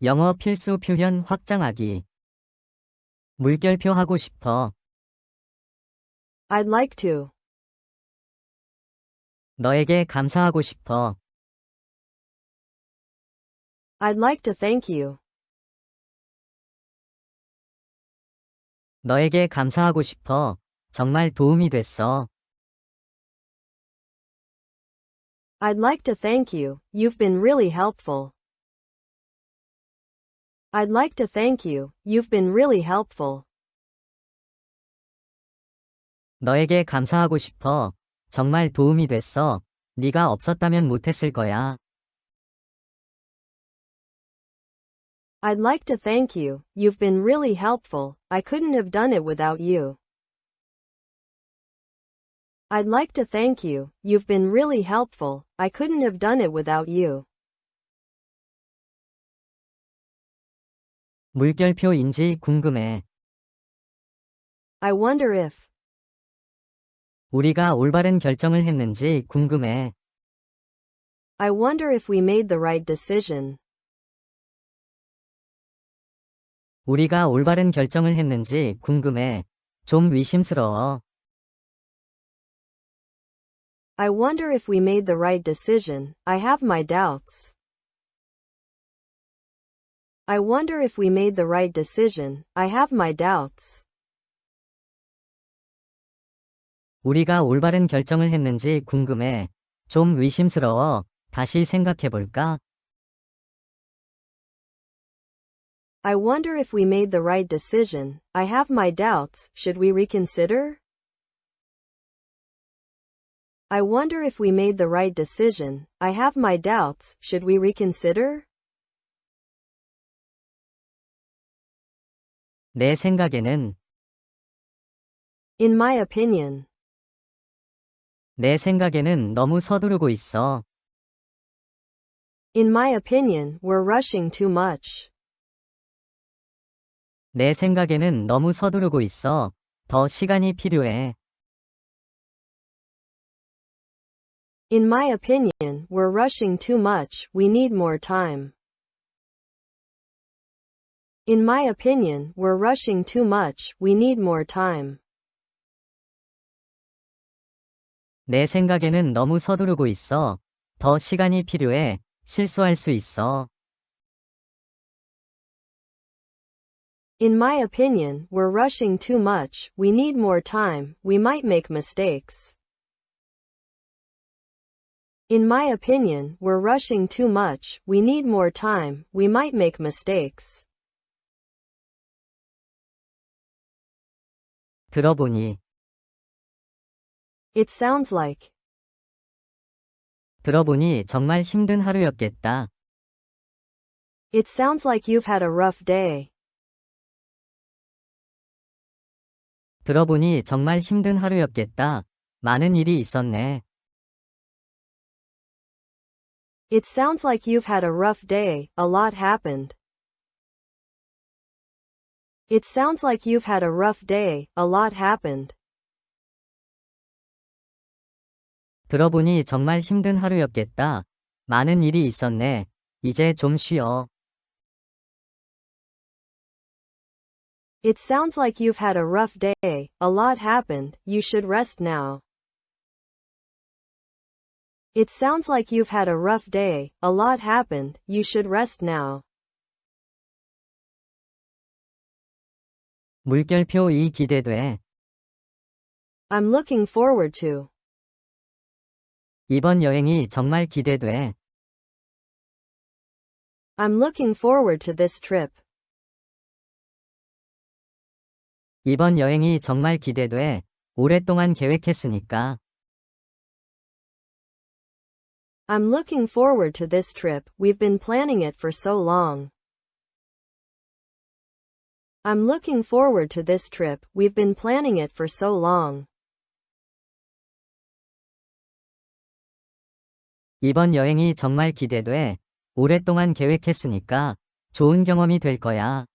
영어 필수 표현 확장하기. 물결표 하고 싶어. I'd like to. 너에게 감사하고 싶어. I'd like to thank you. 너에게 감사하고 싶어. 정말 도움이 됐어. I'd like to thank you. You've been really helpful. I'd like to thank you. You've been really helpful. 너에게 감사하고 싶어. 정말 도움이 됐어. 네가 없었다면 못했을 거야. I'd like to thank you. You've been really helpful. I couldn't have done it without you. I'd like to thank you. You've been really helpful. I couldn't have done it without you. 물결표인지 궁금해. I wonder if. 우리가 올바른 결정을 했는지 궁금해. I wonder if we made the right decision. 우리가 올바른 결정을 했는지 궁금해. 좀 의심스러워. I wonder if we made the right decision. I have my doubts. I wonder if we made the right decision. I have my doubts. 우리가 올바른 결정을 했는지 궁금해. 좀 의심스러워. 다시 생각해 볼까? I wonder if we made the right decision. I have my doubts. Should we reconsider? I wonder if we made the right decision. I have my doubts. Should we reconsider? 내 생각에는, In my opinion. 내 생각에는 너무 서두르고 있어. In my opinion, we're rushing too much. 내 생각에는 너무 서두르고 있어. 더 시간이 필요해. In my opinion, we're rushing too much. We need more time. In my opinion, we're rushing too much. We need more time. 내 생각에는 너무 서두르고 있어. 더 시간이 필요해. 실수할 수 있어. In my opinion, we're rushing too much. We need more time. We might make mistakes. In my opinion, we're rushing too much. We need more time. We might make mistakes. 들어보니, It sounds like. 들어보니 정말 힘든 하루였겠다. It sounds like you've had a rough day. 들어보니 정말 힘든 하루였겠다. 많은 일이 있었네. It sounds like you've had a rough day. A lot happened. It sounds like you've had a rough day. A lot happened. 들어보니 정말 힘든 하루였겠다. 많은 일이 있었네. 이제 좀 쉬어. It sounds like you've had a rough day. A lot happened. You should rest now. It sounds like you've had a rough day. A lot happened. You should rest now. 물결표 2 기대돼. I'm looking forward to. 이번 여행이 정말 기대돼. I'm looking forward to this trip. 이번 여행이 정말 기대돼. 오랫동안 계획했으니까. I'm looking forward to this trip. We've been planning it for so long. I'm looking forward to this trip. We've been planning it for so long. 이번 여행이 정말 기대돼. 오랫동안 계획했으니까 좋은 경험이 될 거야.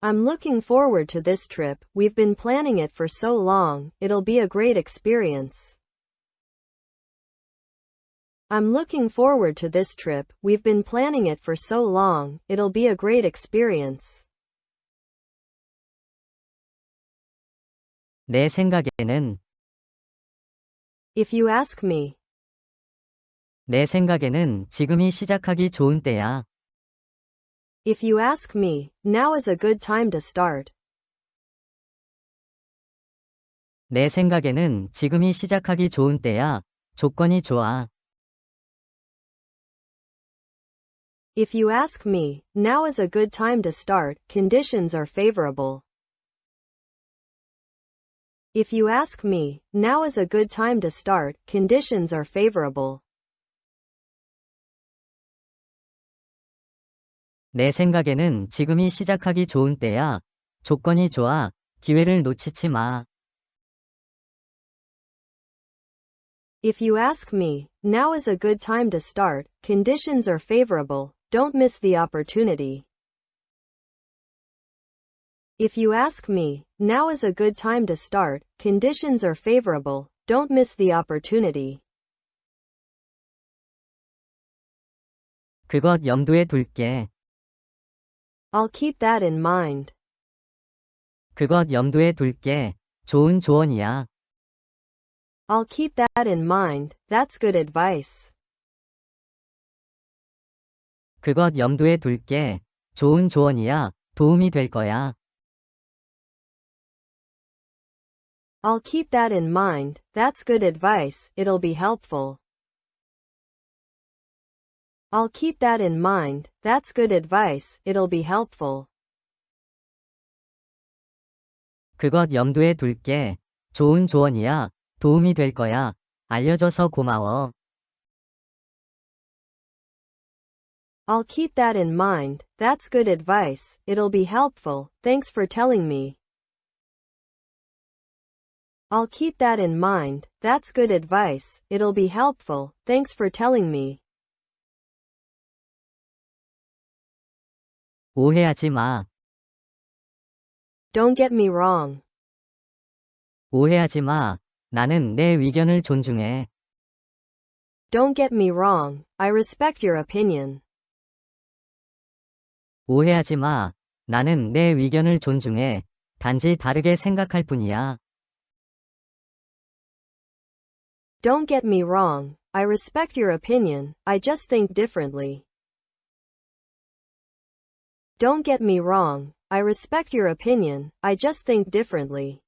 I'm looking forward to this trip. We've been planning it for so long. It'll be a great experience. I'm looking forward to this trip. We've been planning it for so long. It'll be a great experience. 내 생각에는, If you ask me, 내 생각에는 지금이 시작하기 좋은 때야. if you ask me, now is a good time to start. 내 생각에는 지금이 시작하기 좋은 때야. 조건이 좋아. If you ask me, now is a good time to start. Conditions are favorable. If you ask me, now is a good time to start. Conditions are favorable. 내 생각에는 지금이 시작하기 좋은 때야. 조건이 좋아. 기회를 놓치지 마. If you ask me, now is a good time to start. Conditions are favorable. Don't miss the opportunity. If you ask me, now is a good time to start. Conditions are favorable. Don't miss the opportunity. 그것 염두에 둘게. I'll keep that in mind. 그것 염두에 둘게. 좋은 조언이야. I'll keep that in mind. That's good advice. 그것 염두에 둘게. 좋은 조언이야. 도움이 될 거야. I'll keep that in mind. That's good advice. It'll be helpful. I'll keep that in mind. That's good advice. It'll be helpful. 그것 염두에 둘게. 좋은 조언이야. 도움이 될 거야. 알려줘서 고마워. I'll keep that in mind. That's good advice. It'll be helpful. Thanks for telling me. I'll keep that in mind. That's good advice. It'll be helpful. Thanks for telling me. 오해하지 마. Don't get me wrong. 오해하지 마. 나는 내 의견을 존중해. Don't get me wrong. I respect your opinion. 오해하지 마. 나는 내 의견을 존중해. 단지 다르게 생각할 뿐이야. Don't get me wrong. I respect your opinion. I just think differently. Don't get me wrong. I respect your opinion. I just think differently.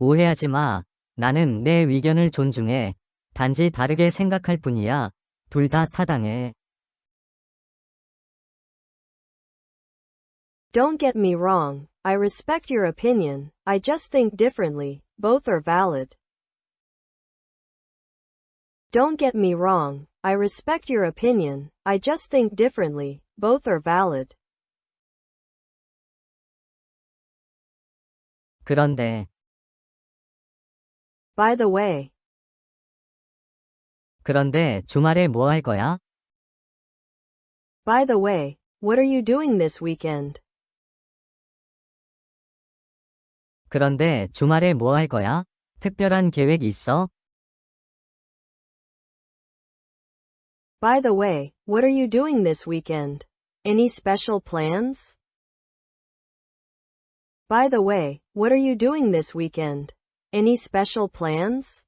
오해하지 마. 나는 내 의견을 존중해. 단지 다르게 생각할 뿐이야. 둘 다 타당해. Don't get me wrong. I respect your opinion. I just think differently. Both are valid. Don't get me wrong. I respect your opinion. I just think differently. Both are valid. 그런데, By the way, 그런데 주말에 뭐 할 거야? by the way, what are you doing this weekend? 그런데 주말에 뭐 할 거야? 특별한 계획 있어? By the way, what are you doing this weekend? Any special plans? By the way, what are you doing this weekend? Any special plans?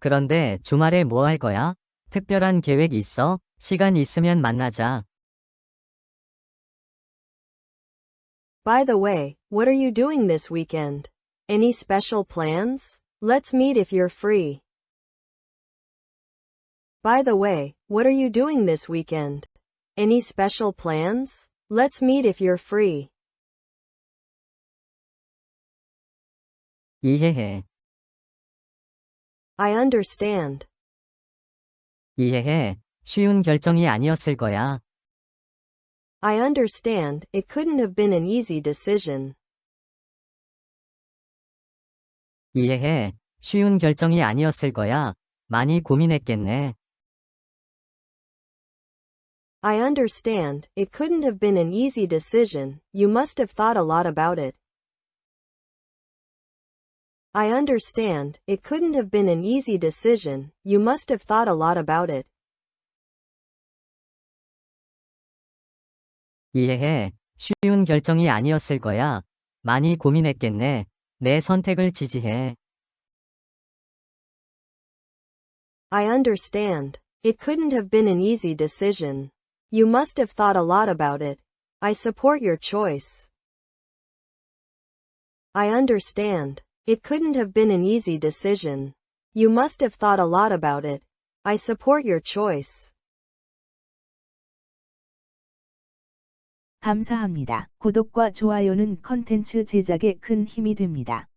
그런데 주말에 뭐 할 거야? 특별한 계획 있어? 시간 있으면 만나자. By the way, what are you doing this weekend? Any special plans? Let's meet if you're free. By the way, what are you doing this weekend? Any special plans? Let's meet if you're free. 이해해. I understand. 이해해. 쉬운 결정이 아니었을 거야. I understand. It couldn't have been an easy decision. 이해해. 쉬운 결정이 아니었을 거야. 많이 고민했겠네. I understand. It couldn't have been an easy decision. You must have thought a lot about it. I understand. It couldn't have been an easy decision. You must have thought a lot about it. 이해해. 쉬운 결정이 아니었을 거야. 많이 고민했겠네. 내 선택을 지지해. I understand. It couldn't have been an easy decision. You must have thought a lot about it. I support your choice. I understand. It couldn't have been an easy decision. You must have thought a lot about it. I support your choice. 감사합니다. 구독과 좋아요는 컨텐츠 제작에 큰 힘이 됩니다.